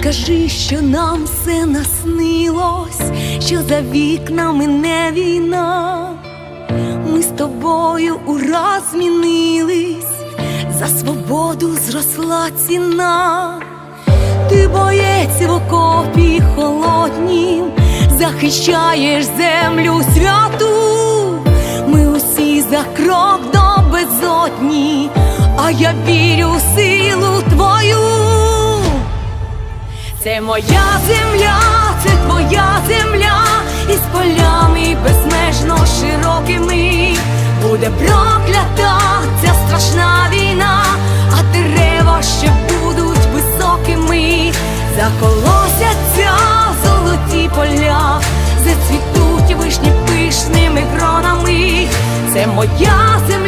скажи, що нам все наснилось, що за вікнами не війна. Ми з тобою ураз змінились, за свободу зросла ціна. Ти боєць в окопі холоднім, захищаєш землю святу. Ми усі за крок до безодні, а я вірю в силу твою. Це моя земля, це твоя земля, із полями безмежно широкими буде проклята ця страшна війна, а дерева ще будуть високими, заколосяться золоті поля, зацвітуть вишні пишними гронами. Це моя земля,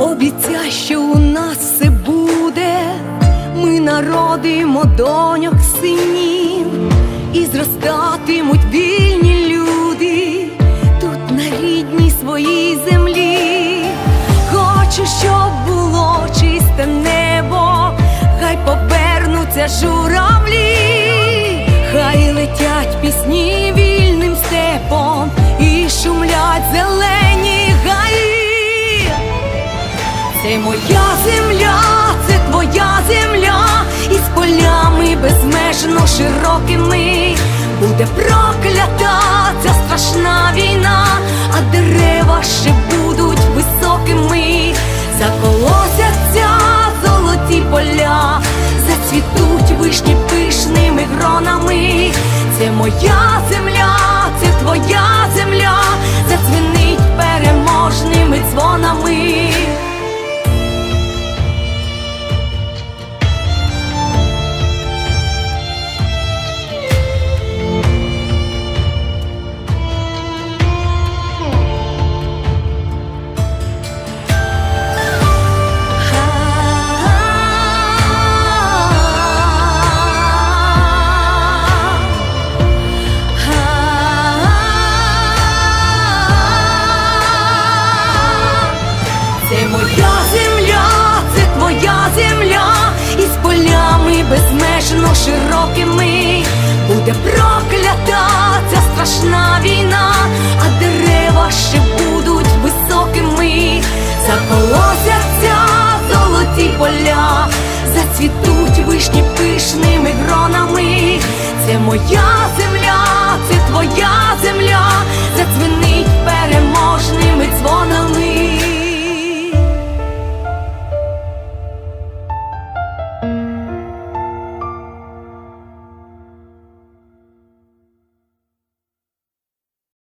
Обіцяй, що у нас все буде, ми народимо доньок синів, і зростатимуть вільні люди тут на рідній своїй землі. Хочу, щоб було чисте небо, хай повернуться журавлі, хай летять пісні Це моя земля, це твоя земля, із полями безмежно широкими буде проклята ця страшна війна, а дерева ще будуть високими, заколосяться золоті поля, зацвітуть вишні пишними гронами. Це моя земля, моя земля,